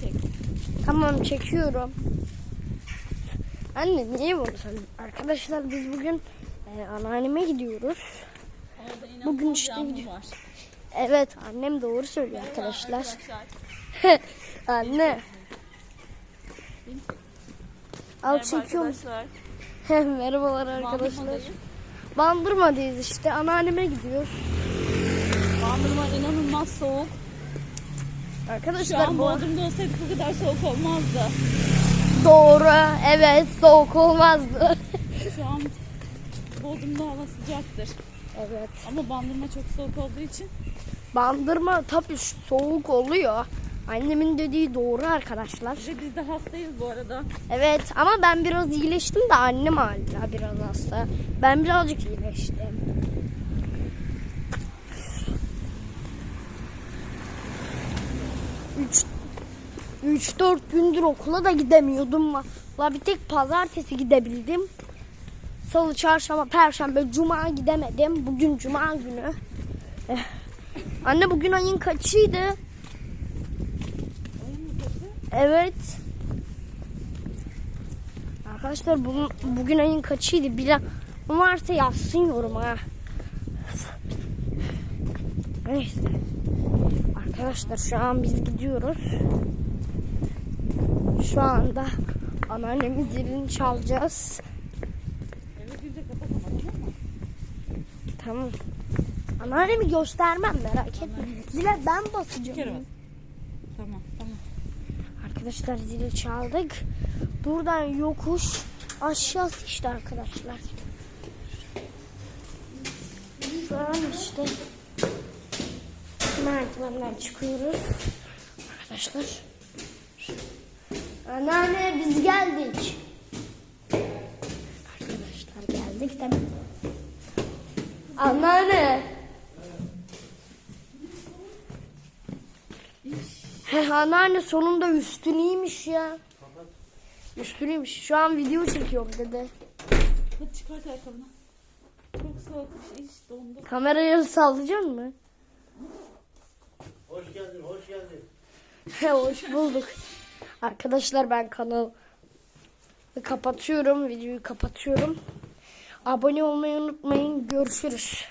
çek. Tamam çekiyorum. Anne niye bunu söylüyorsun? Arkadaşlar biz bugün e, anneanneme gidiyoruz. Bugün işte yağmur gidiyor. var. Evet annem doğru söylüyor arkadaşlar. Arkadaşlar. Anne. Al çekiyorum. Merhabalar arkadaşlar. Bandırmadayız işte anneanneme gidiyoruz. Bandırma inanılmaz soğuk. Şu Arkadaşlar an bu Bodrum'da olsaydık bu kadar soğuk olmazdı. doğru evet soğuk olmazdı. Şu an Bodrum'da hava sıcaktır. evet. Ama bandırma çok soğuk olduğu için Bandırma tabii soğuk oluyor. Annemin dediği doğru arkadaşlar. ve biz de hastayız bu arada. Evet ama ben biraz iyileştim de annem hala biraz hasta. Ben birazcık iyileştim. 3-4 gündür okula da gidemiyordum. La bir tek pazartesi gidebildim. Salı, çarşamba, perşembe, cuma gidemedim. Bugün cuma günü. Eh. Anne bugün ayın kaçıydı? Evet. Arkadaşlar bugün, bugün ayın kaçıydı? Bilen varsa yazsın yoruma. Neyse. Arkadaşlar şu an biz gidiyoruz. Şu anda anneannemin zilini çalacağız. Tamam. Anneannemi göstermem merak etme. Zile ben basacağım. bas. Tamam tamam. Arkadaşlar zili çaldık. Buradan yokuş aşağısı işte arkadaşlar. Şu an işte merdivenden çıkıyoruz. Arkadaşlar. Anneanne biz geldik. Arkadaşlar geldik de. Anneanne. He anneanne sonunda üstüneymiş ya. Üstüneymiş. Şu an video çekiyorum dedi. Hadi çıkart ayakkabını. Çok soğukmuş iş dondu. Kamerayı sallayacak mı? Hoş geldin, hoş geldin. He hoş bulduk. Arkadaşlar ben kanalı kapatıyorum. Videoyu kapatıyorum. Abone olmayı unutmayın. Görüşürüz.